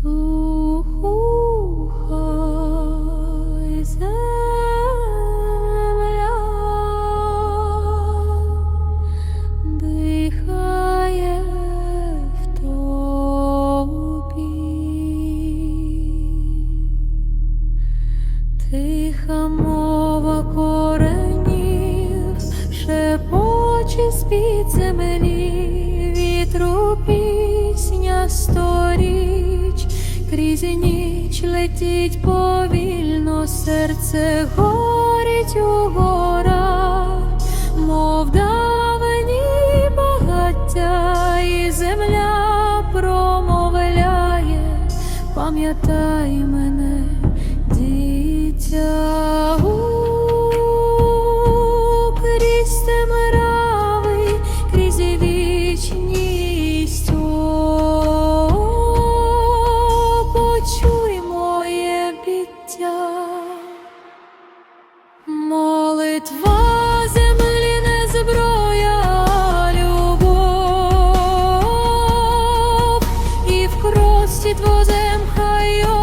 Слухай, пам'ятай мене, дитя крізь темрави, крізь вічність. Почуй моє биття. Молитва твозем хай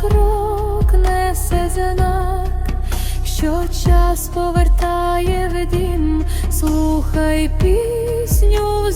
крок несе знак, що час повертає в дім, слухай пісню в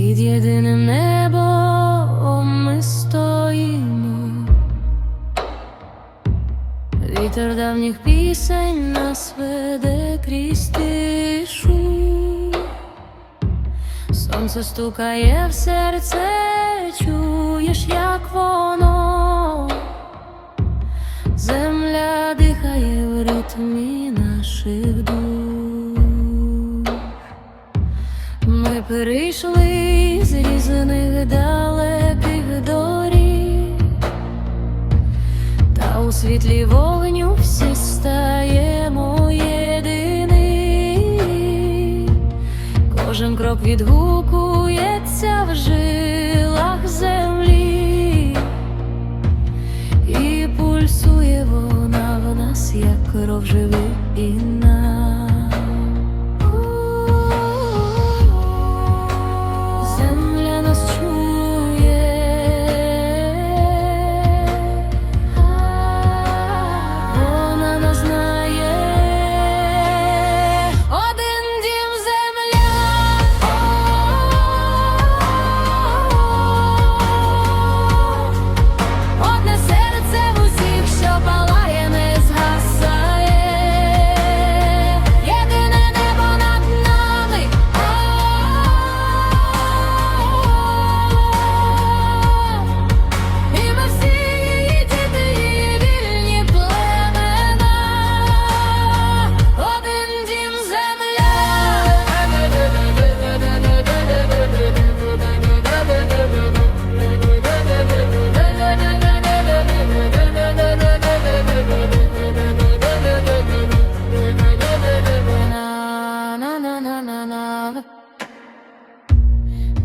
Під єдиним небом ми стоїмо. Вітер давніх пісень нас веде крізь тишу. Сонце стукає в серце, чуєш, як воно. Земля дихає в ритмі наших душ. Перейшли з різних далеких доріг, та у світлі вогню всі стаємо єдині. Кожен крок відгукується в жилах землі, і пульсує вона в нас, як кров живий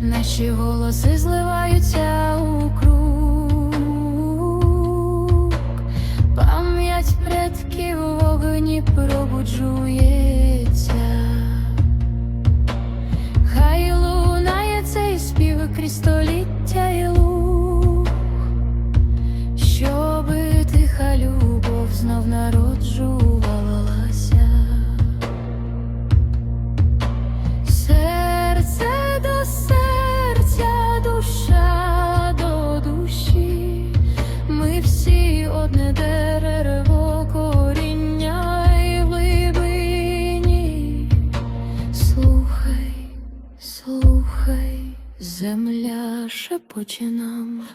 наші голоси зливаються у круг, пам'ять предків вогні пробуджується, хай лунає цей спів крізь століття і луг, щоби тиха любов знов народжує. очі нам.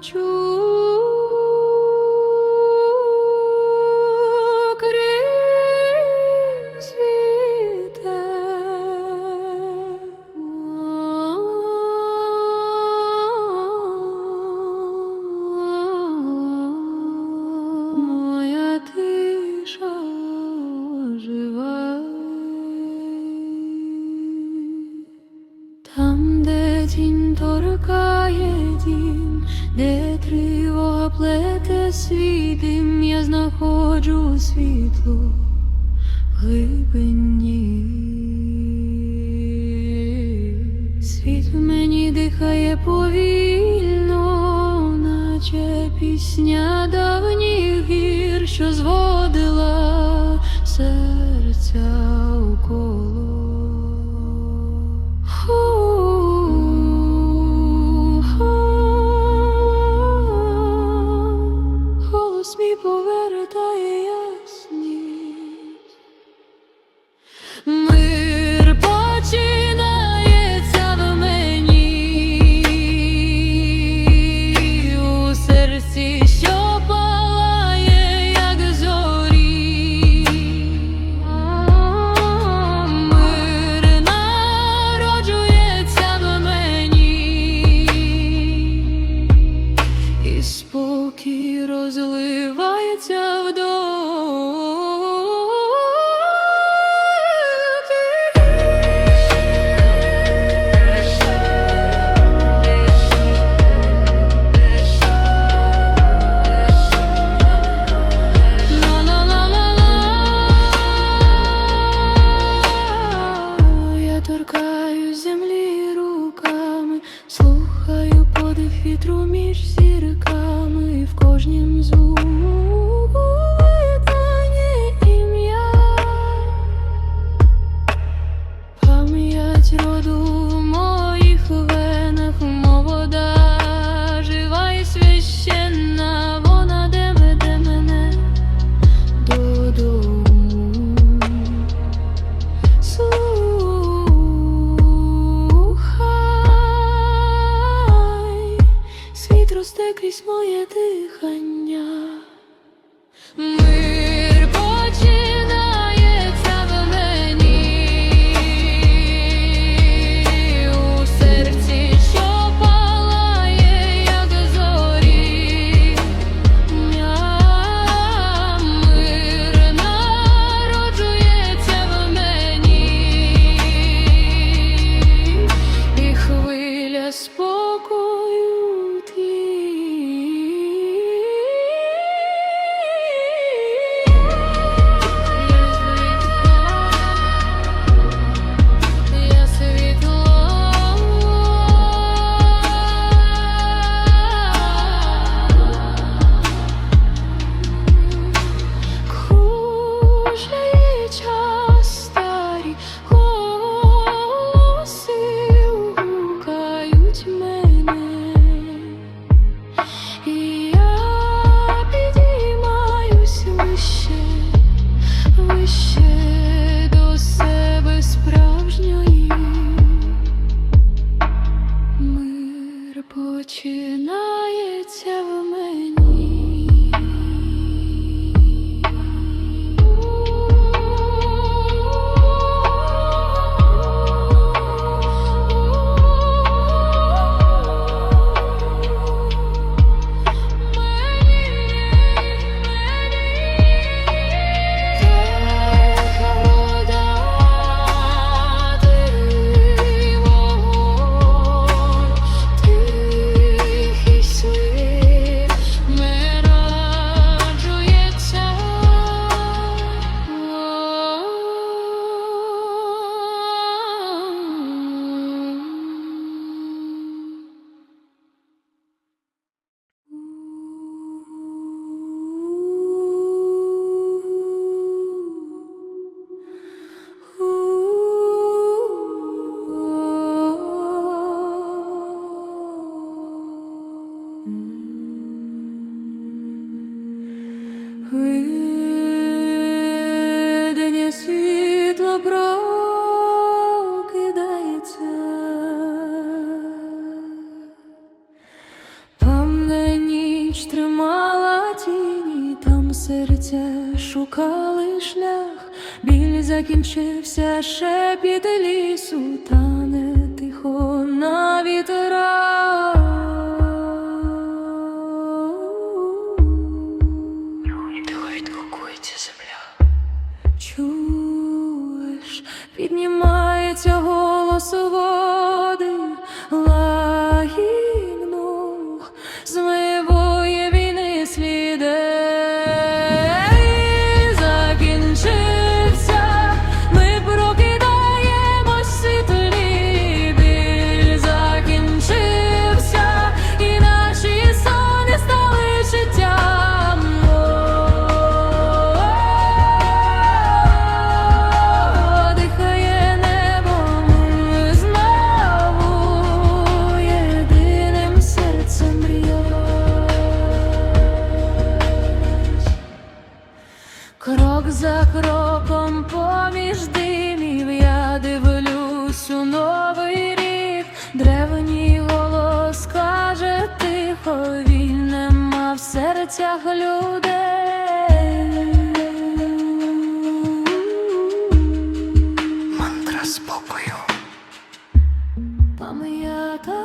truth. де тривога плете свій я знаходжу світло в глибині. Світ в мені дихає повільно, наче пісня давніх гір, що зводить. ніч тримала тіні, там серця шукали шлях, біль закінчився ще під лісу, тане тихо на вітрах. повільним, а в серцях людей. Мантра спокою. Пам'ята,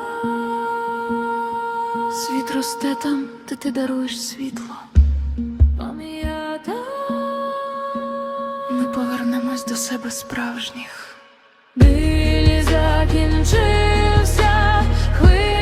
Світ росте там, де ти даруєш світло. Пам'ята. Ми повернемось до себе справжніх. Білі закінчився хвилі.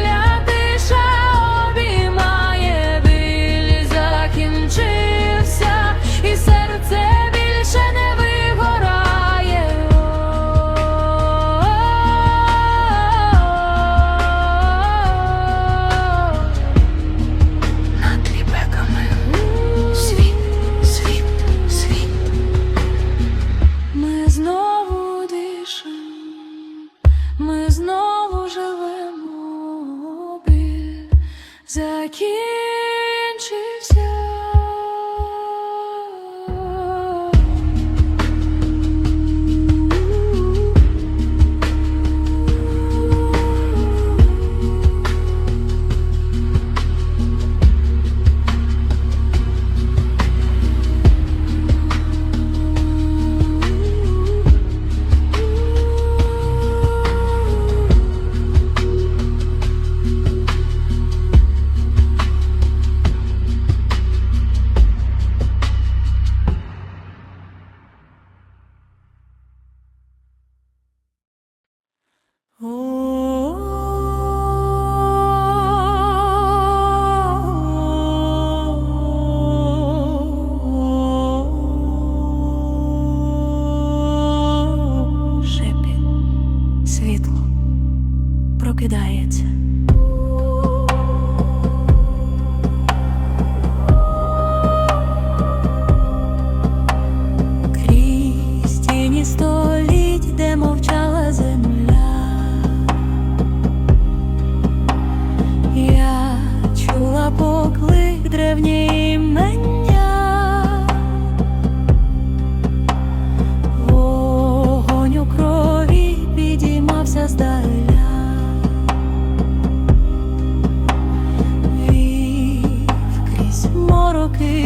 кидає.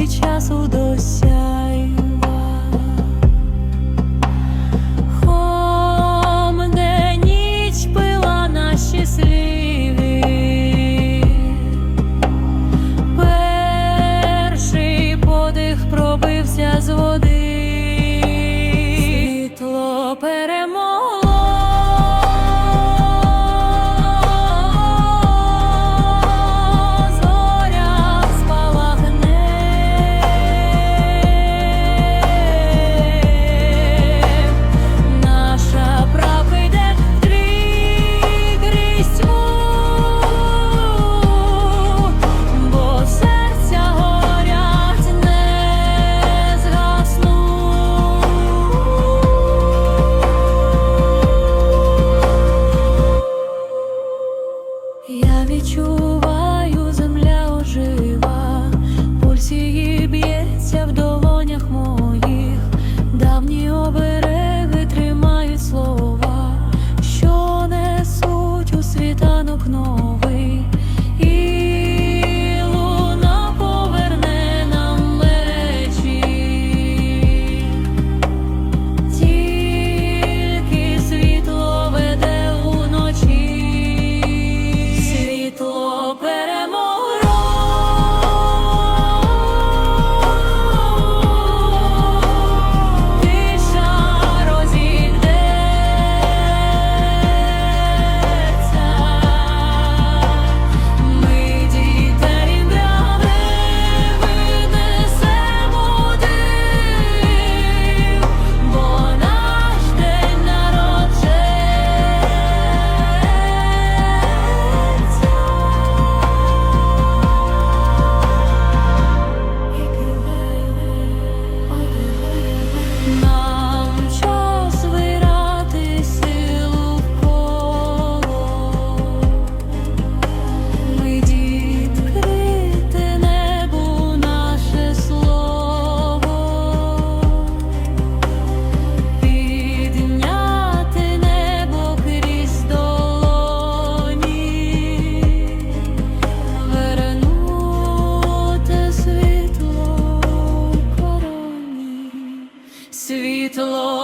часу досяг. to Lord.